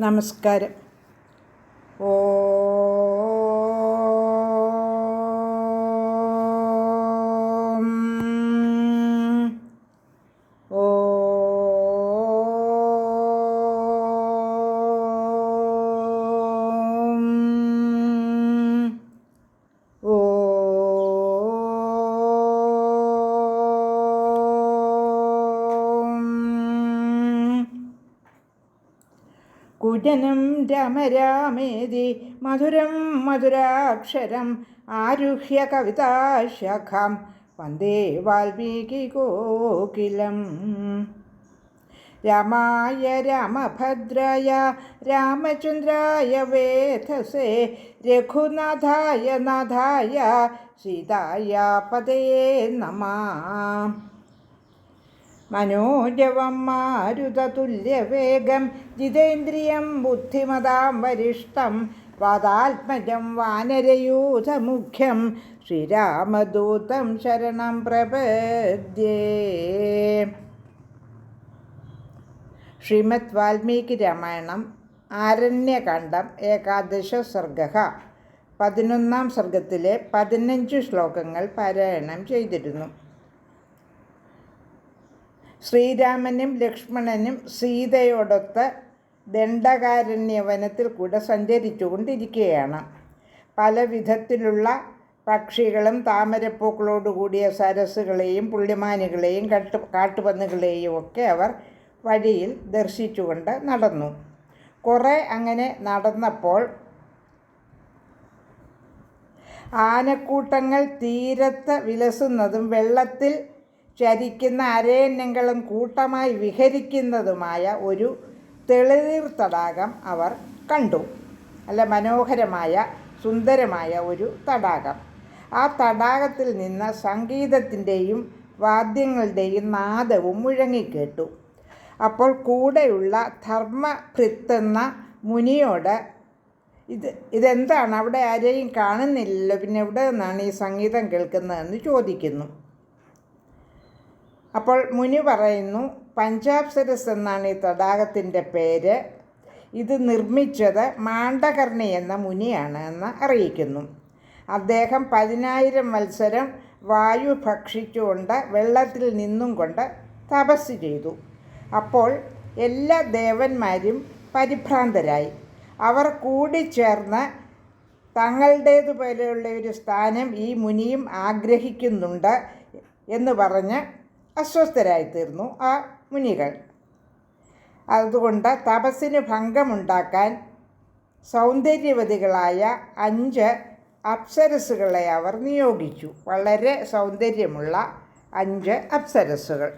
നമസ്കാരം കുജനം രാമരാമേതി മധുരം മധുരാക്ഷരം ആരുഹ്യ കവിതാശാഖാം വന്ദേ വാൽമീകി കോകിലം രാമായ രാമഭദ്രായ രാമചന്ദ്രായ വേധസേ രഘുനാഥായ നാഥായ സീതായ പതേ നമ മനോജവം മാരുതതുല്യവേഗം ജിതേന്ദ്രിയം ബുദ്ധിമതാം വരിഷ്ടം വാദാത്മജം വാനരയൂഥമുഖ്യം ശ്രീരാമദൂതം ശരണം പ്രപദ്യേ. ശ്രീമദ് വാൽമീകി രാമായണം ആരണ്യകാന്ഡം ഏകാദശ സർഗ പതിനൊന്നാം സർഗത്തിലെ പതിനഞ്ച് ശ്ലോകങ്ങൾ പാരായണം ചെയ്തിരുന്നു. ശ്രീരാമനും ലക്ഷ്മണനും സീതയോടൊത്ത് ദണ്ഡകാരണ്യ വനത്തിൽ കൂടെ സഞ്ചരിച്ചു കൊണ്ടിരിക്കുകയാണ് പല വിധത്തിലുള്ള പക്ഷികളും താമരപ്പൂക്കളോടുകൂടിയ സരസുകളെയും പുള്ളിമാനുകളെയും കട്ട് കാട്ടുപന്നുകളെയും ഒക്കെ അവർ വഴിയിൽ ദർശിച്ചുകൊണ്ട് നടന്നു. കുറേ അങ്ങനെ നടന്നപ്പോൾ ആനക്കൂട്ടങ്ങൾ തീരത്ത് വിലസുന്നതും വെള്ളത്തിൽ ചരിക്കുന്ന അരയന്നങ്ങളും കൂട്ടമായി വിഹരിക്കുന്നതുമായ ഒരു തെളിനീർ തടാകം അവർ കണ്ടു. അല്ല മനോഹരമായ സുന്ദരമായ ഒരു തടാകം. ആ തടാകത്തിൽ നിന്ന് സംഗീതത്തിന്റെയും വാദ്യങ്ങളുടെയും നാദവും മുഴങ്ങിക്കേട്ടു. അപ്പോൾ കൂടെയുള്ള ധർമ്മഭൃത്ത് മുനിയോട് ഇത് ഇതെന്താണ്? അവിടെ ആരെയും കാണുന്നില്ലല്ലോ. പിന്നെ എവിടെ നിന്നാണ് ഈ സംഗീതം കേൾക്കുന്നതെന്ന് ചോദിക്കുന്നു. അപ്പോൾ മുനി പറയുന്നു പഞ്ചാബ് സരസ് എന്നാണ് ഈ തടാകത്തിന്റെ പേര്. ഇത് നിർമ്മിച്ചത് മാണ്ഡകർണി എന്ന മുനിയാണ് എന്ന് അറിയിക്കുന്നു. അദ്ദേഹം പതിനായിരം മത്സരം വായു ഭക്ഷിച്ചുകൊണ്ട് വെള്ളത്തിൽ നിന്നും കൊണ്ട് തപസ് ചെയ്തു. അപ്പോൾ എല്ലാ ദേവന്മാരും പരിഭ്രാന്തരായി. അവർ കൂടിച്ചേർന്ന് തങ്ങളുടേതുപോലെയുള്ള ഒരു സ്ഥാനം ഈ മുനിയും ആഗ്രഹിക്കുന്നുണ്ട് എന്ന് പറഞ്ഞ് അസ്വസ്ഥരായിത്തീർന്നു ആ മുനികൾ. അതുകൊണ്ട് തപസ്സിന് ഭംഗമുണ്ടാക്കാൻ സൗന്ദര്യവതികളായ അഞ്ച് അപ്സരസുകളെ അവർ നിയോഗിച്ചു. വളരെ സൗന്ദര്യമുള്ള അഞ്ച് അപ്സരസുകൾ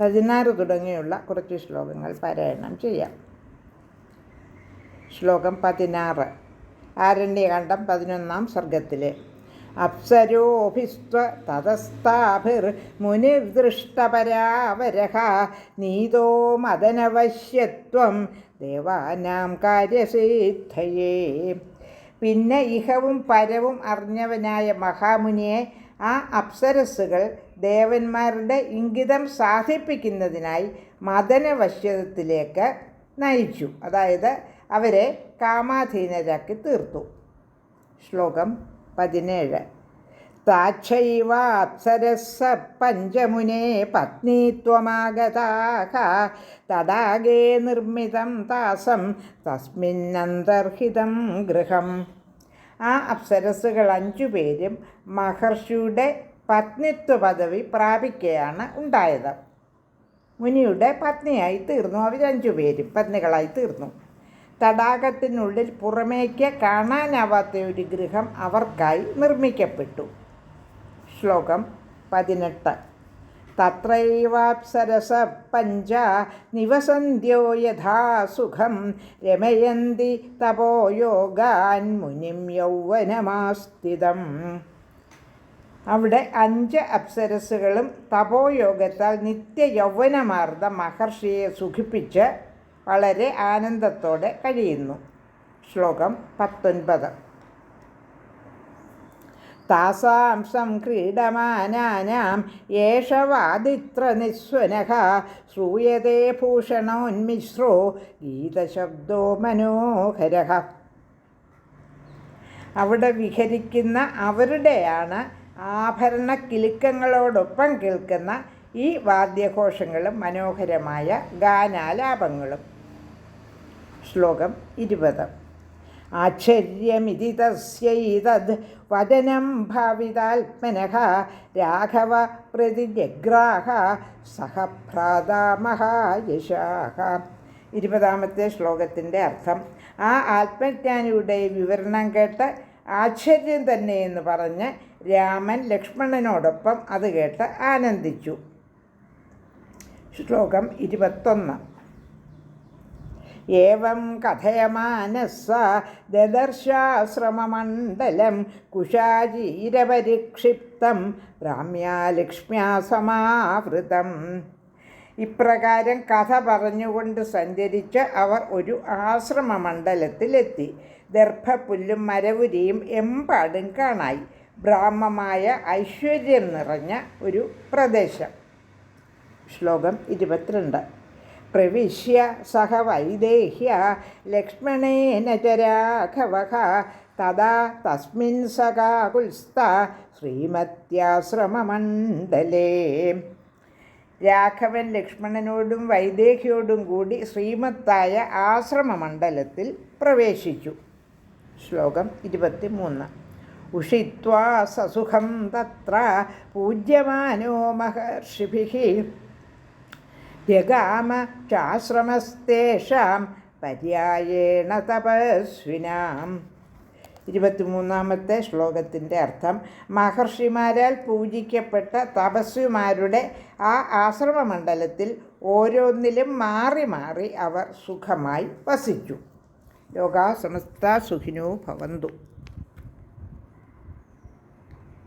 പതിനാറ് തുടങ്ങിയുള്ള കുറച്ച് ശ്ലോകങ്ങൾ പാരായണം ചെയ്യാം. ശ്ലോകം പതിനാറ്. ആരണ്യകാന്ഡം പതിനൊന്നാം സർഗത്തിലെ. അപ്സരോഭിസ്ത്വ തതസ്ഥാഭിർമുനിർദൃഷ്ടപരാവരഹ നീതോ മദനവശ്യത്വം ദേവാനാം കാര്യസിദ്ധയേ പിന്നെ ഇഹവും പരവും അറിഞ്ഞവനായ മഹാമുനിയെ ആ അപ്സരസ്സുകൾ ദേവന്മാരുടെ ഇംഗിതം സാധിപ്പിക്കുന്നതിനായി മദനവശ്യത്തിലേക്ക് നയിച്ചു. അതായത് അവരെ കാമാധീനരാക്കി തീർത്തു. ശ്ലോകം പതിനേഴ്. താക്ഷൈവ അപ്സരസ പഞ്ചമുനേ പത്നീത്വമാഗതാഹ തടാകേ നിർമ്മിതം താസം തസ്മിന്നന്തർഹിതം ഗൃഹം. ആ അപ്സരസുകൾ അഞ്ചു പേരും മഹർഷിയുടെ പത്നിത്വ പദവി പ്രാപിക്കുകയാണ് ഉണ്ടായത്. മുനിയുടെ പത്നിയായി തീർന്നു. അവരഞ്ചു പേരും പത്നികളായി തീർന്നു. തടാകത്തിനുള്ളിൽ പുറമേക്ക് കാണാനാവാത്ത ഒരു ഗൃഹം അവർക്കായി നിർമ്മിക്കപ്പെട്ടു. ശ്ലോകം പതിനെട്ട്. തത്രൈവാപ്സരസ പഞ്ച നിവസന്ധ്യോ യഥാ സുഖം രമയന്തി തപോയോഗാൻ മുനിം യൗവനമാസ്ഥിതം അവിടെ അഞ്ച് അപ്സരസുകളും തപോയോഗത്താൽ നിത്യ യൗവനമാർന്ന മഹർഷിയെ സുഖിപ്പിച്ച് വളരെ ആനന്ദത്തോടെ കഴിയുന്നു. ശ്ലോകം പത്തൊൻപത്. താസാം ക്രീഡമാനാനാം യേഷവാദിത്ര നിസ്വനഃ ശ്രൂയതേ ഭൂഷണോന്മിശ്രോ ഗീതശബ്ദോ മനോഹര അവിടെ വിഹരിക്കുന്ന അവരുടെയാണ് ആഭരണ കിലുക്കങ്ങളോടൊപ്പം കേൾക്കുന്ന ഈ വാദ്യഘോഷങ്ങളും മനോഹരമായ ഗാനാലാപങ്ങളും. ശ്ലോകം ഇരുപത്. ആശ്ചര്യമിതി തസ്യൈതദ് വചനം ഭാവിതാത്മനഃ രാഘവ പ്രതിജഗ്രാഹ സഹഭ്രാതാ മഹായശാഹ. ഇരുപതാമത്തെ ശ്ലോകത്തിന്റെ അർത്ഥം ആ ആത്മജ്ഞാനിയുടെ വിവരണം കേട്ട് ആശ്ചര്യം തന്നെ എന്ന് പറഞ്ഞ് രാമൻ ലക്ഷ്മണനോടൊപ്പം അത് കേട്ട് ആനന്ദിച്ചു. ശ്ലോകം ഇരുപത്തൊന്ന്. ഏവം കഥയമാനസ ദദർശാശ്രമമണ്ഡലം കുശാചീരപരിക്ഷിപ്തം രാമ്യാലക്ഷ്മ്യാ സമാവൃതം ഇപ്രകാരം കഥ പറഞ്ഞുകൊണ്ട് സഞ്ചരിച്ച് അവർ ഒരു ആശ്രമമണ്ഡലത്തിലെത്തി. ദർഭപ്പുല്ലും മരവുരിയും എമ്പാടും കാണായി. ബ്രാഹ്മമായ ഐശ്വര്യം നിറഞ്ഞ ഒരു പ്രദേശം. ശ്ലോകം ഇരുപത്തിരണ്ട്. പ്രവിശ്യ സഹ വൈദേഹ്യ ലക്ഷ്മണേന ച രാഘവ. തഥാ തസ്മിൻ സഖാകുൽസ്ഥ ശ്രീമത്യാശ്രമമണ്ഡലേ. രാഘവൻ ലക്ഷ്മണനോടും വൈദേഹിയോടും കൂടി ശ്രീമത്തായ ആശ്രമമണ്ഡലത്തിൽ പ്രവേശിച്ചു. ശ്ലോകം ഇരുപത്തി മൂന്ന് ഉഷിത്വാ സസുഖം തത്ര പൂജ്യമാനോ മഹർഷിഭിः. ജഗാമ ചാശ്രമസ്തേഷാം പര്യായേണ തപസ്വിനാം. ഇരുപത്തിമൂന്നാമത്തെ ശ്ലോകത്തിന്റെ അർത്ഥം മഹർഷിമാരാൽ പൂജിക്കപ്പെട്ട തപസ്വിമാരുടെ ആ ആശ്രമമണ്ഡലത്തിൽ ഓരോന്നിലും മാറി മാറി അവർ സുഖമായി വസിച്ചു. ലോകാ സമസ്ത സുഖിനോ ഭവന്തു.